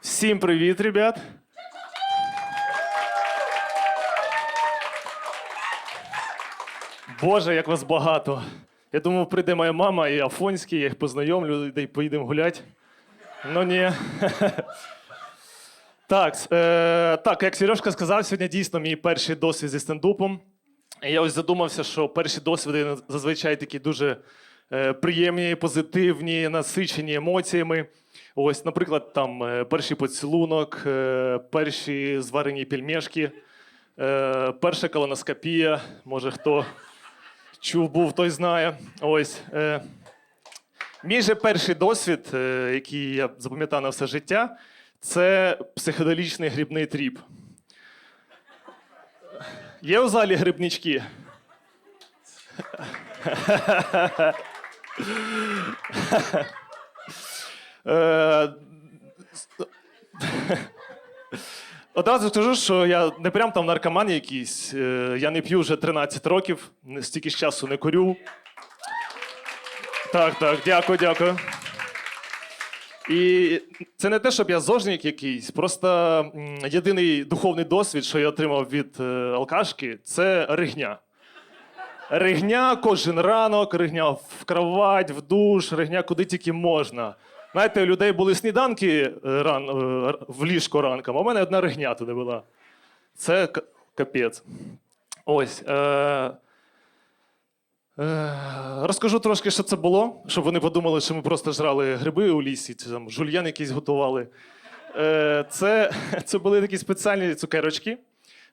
Всім привіт, ребят. Боже, як вас багато. Я думав, прийде моя мама і Афонський, я їх познайомлю, і поїдемо гуляти. Ну ні. Так, е, так, як Сережка сказав, сьогодні дійсно мій перший досвід зі стендупом. Я ось задумався, що перші досвіди зазвичай такі дуже приємні, позитивні, насичені емоціями. Ось, наприклад, там е, перший поцілунок, е, перші зварені пельмешки, е, перша колоноскопія, може хто чув, був, той знає. Ось. Е, Мій же перший досвід, е, який я запам'ятав на все життя, це психоделічний грибний тріп. Є у залі грибнички? Е, Одразу скажу, що я не прям там наркоман якийсь. Е, Я не п'ю вже 13 років, стільки ж часу не курю. Так, так, дякую, дякую. І це не те, щоб я зожник якийсь. Просто єдиний духовний досвід, що я отримав від е, алкашки, це ригня. Ригня кожен ранок, ригня в кровать, в душ, ригня куди тільки можна. Знаєте, у людей були сніданки е, ран, е, в ліжко ранком, а в мене одна ригня туди була. Це капець. Ось. Е- Е, Розкажу трошки, що це було, щоб вони подумали, що ми просто жрали гриби у лісі, чи там жульєн якийсь готували. Це, це були такі спеціальні цукерочки.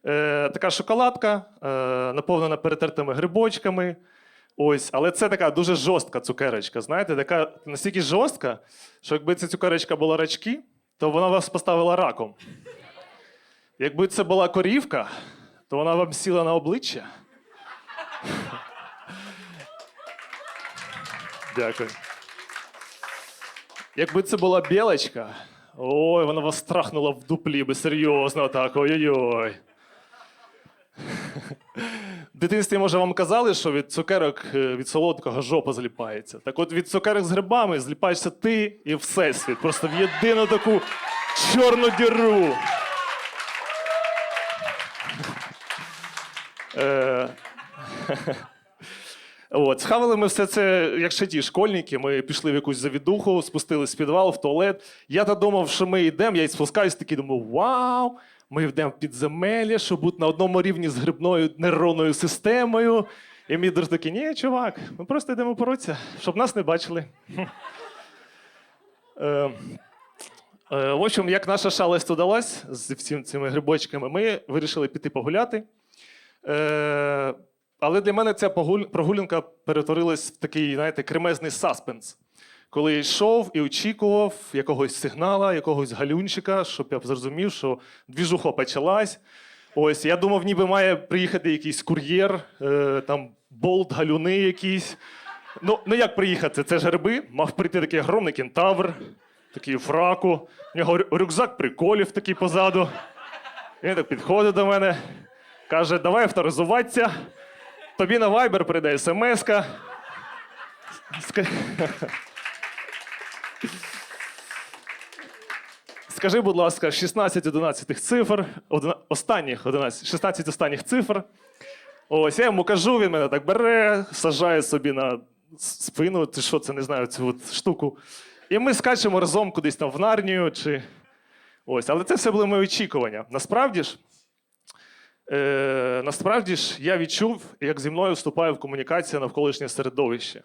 Е, Така шоколадка, е, наповнена перетертими грибочками. Ось, але це така дуже жорстка цукерочка. Знаєте, така настільки жорстка, що якби ця цукерочка була рачки, то вона вас поставила раком. Якби це була корівка, то вона вам сіла на обличчя. Дякую. Якби це була білочка, ой, вона вас страхнула в дуплі би серйозно так. Ой-ой-ой. Дитинстві, може, вам казали, що від цукерок е, від солодкого жопа зліпається. Так от від цукерок з грибами зліпаєшся ти і всесвіт. Просто в єдину таку чорну діру. Е, От, схавали ми все це, як ще ті школьники. Ми пішли в якусь завідуху, спустились в підвал, в туалет. Я та думав, що ми йдемо, я й спускаюсь, такий думаю, вау! Ми йдемо в підземелля, щоб бути на одному рівні з грибною нейронною системою. І мій друг такий, ні, чувак, ми просто йдемо боротися, щоб нас не бачили. Е, е, В общем, як наша шалость удалась з всіми цими грибочками, ми вирішили піти погуляти. Е, але для мене ця прогулянка перетворилась в такий, знаєте, кремезний саспенс. Коли я йшов і очікував якогось сигнала, якогось галюнчика, щоб я зрозумів, що двіжуха почалась. Ось я думав, ніби має приїхати якийсь кур'єр, е, там болт, галюни якісь. Ну, ну як приїхати? Це ж гриби. Мав прийти такий огромний кентавр, такий фраку. У нього рюкзак приколів такий позаду. Він так підходить до мене, каже: давай авторизуватися. Тобі на Viber прийде смс-ка. Ска- Скажи, будь ласка, 16 11 цифр, одна- останніх 11, 16 останніх цифр. Ось я йому кажу, він мене так бере, сажає собі на спину, чи що це не знаю, цю от штуку. І ми скачемо разом кудись там в Нарнію. Чи... Ось, але це все були мої очікування. Насправді ж, Е, насправді ж я відчув, як зі мною вступає в комунікація навколишнє середовище.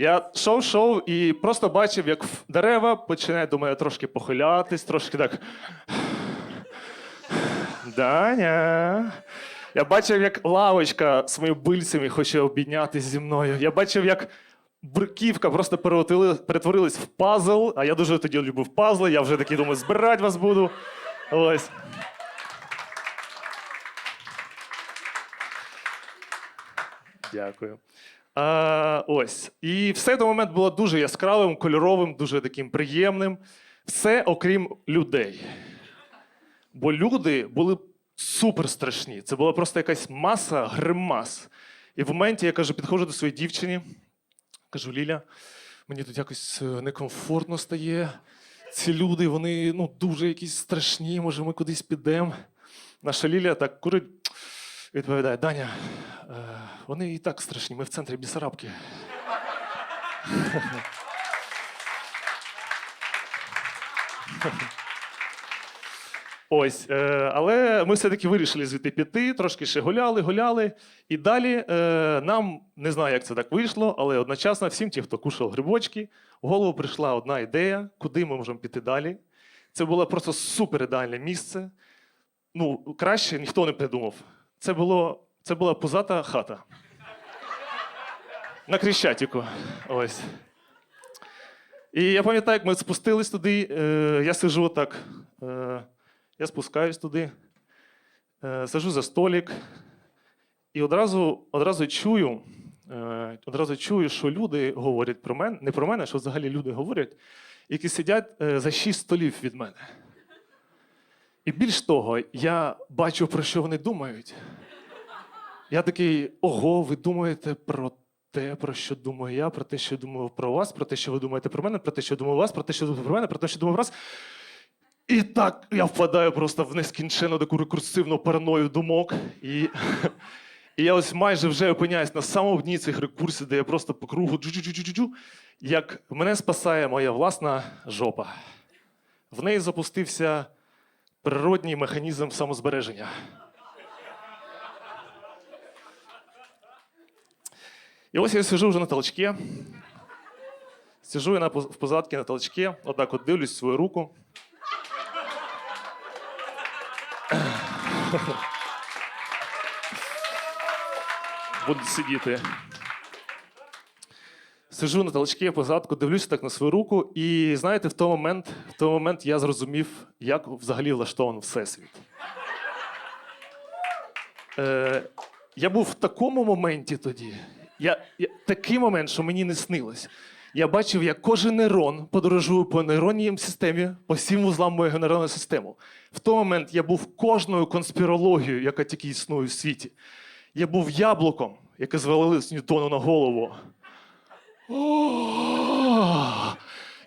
Я йшов і просто бачив, як дерева починають до мене трошки похилятись, трошки так. Даня. Я бачив, як лавочка своїми бильцями хоче обійнятися зі мною. Я бачив, як бруківка просто перетворилась в пазл, а я дуже тоді любив пазли. Я вже такий думаю, збирати вас буду. Ось. Дякую. А, ось. І все той момент було дуже яскравим, кольоровим, дуже таким приємним. Все окрім людей. Бо люди були супер страшні. Це була просто якась маса гримас. І в моменті я кажу, підходжу до своєї дівчини, кажу: Ліля, мені тут якось е, некомфортно стає. ці люди, вони ну, дуже якісь страшні, може, ми кудись підемо. Наша Лілія так курить, відповідає: Даня, е, вони і так страшні, ми в центрі Бісарабки. Ось, е, але ми все-таки вирішили звідти піти, трошки ще гуляли, гуляли. І далі е, нам не знаю, як це так вийшло, але одночасно всім ті, хто кушав грибочки, в голову прийшла одна ідея, куди ми можемо піти далі. Це було просто супер ідеальне місце. Ну, краще ніхто не придумав. Це, було, це була пузата хата. На Крещатіку. Ось. І я пам'ятаю, як ми спустились туди, е, я сижу отак. Е, я спускаюсь туди, е, сижу за столик, і одразу, одразу чую, одразу чую, що люди говорять про мене, не про мене, що взагалі люди говорять, які сидять за шість столів від мене. І більш того, я бачу, про що вони думають. Я такий: ого, ви думаєте про те, про що думаю я, про те, що я думаю про вас, про те, що ви думаєте про мене, про те, що я думаю вас, про те, що ви думаєте про мене, про те, що я думаю про вас. І так я впадаю просто в нескінченну таку рекурсивну параною думок. І, і я ось майже вже опиняюсь на самому дні цих рекурсів, де я просто по кругу джу-джу-джу-джу-джу, як мене спасає моя власна жопа. В неї запустився природній механізм самозбереження. І ось я сижу вже на толчке. Сижу я на, в позадці на толчке, отак от дивлюсь свою руку. Буду сидіти. Сижу на толчке позадку, дивлюся так на свою руку, і знаєте, в той момент, в той момент я зрозумів, як взагалі влаштований всесвіт. Е, я був в такому моменті тоді. Я, я, такий момент, що мені не снилось. Я бачив, як кожен нейрон подорожує по нейронній системі, по всім вузлам моєї нейронної системи. В той момент я був кожною конспірологією, яка тільки існує у світі. Я був яблуком, яке звалили з Ньютону на голову.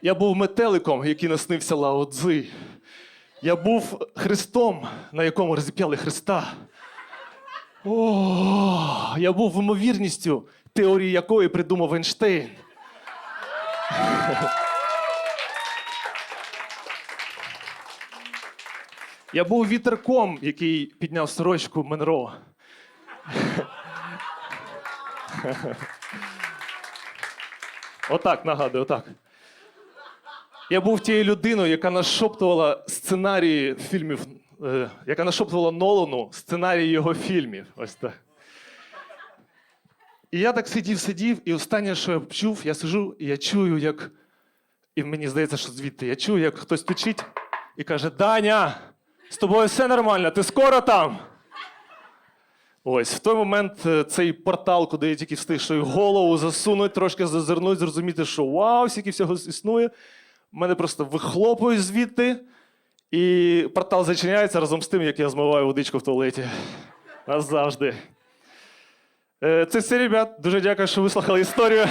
Я був метеликом, який наснився Лао Цзи. Я був Христом, на якому розіп'яли Христа. О, я був ймовірністю, теорії якої придумав Ейнштейн. Я був вітерком, який підняв сорочку Монро. Отак нагадую, отак. Я був тією людиною, яка нашоптувала сценарії фільмів, е, яка нашоптувала Нолану сценарії його фільмів. Ось так. І я так сидів, сидів, і останнє, що я чув, я сижу, і я чую, як. І мені здається, що звідти я чую, як хтось течить і каже: Даня, з тобою все нормально, ти скоро там. Ось в той момент е, цей портал, куди я тільки встиг, що голову засунуть, трошки зазирнуть, зрозуміти, що вау, скільки всього існує. Мене просто вихлопують звідти, і портал зачиняється разом з тим, як я змиваю водичку в туалеті. Назавжди. Е, Це все, ребят. Дуже дякую, що вислухали історію.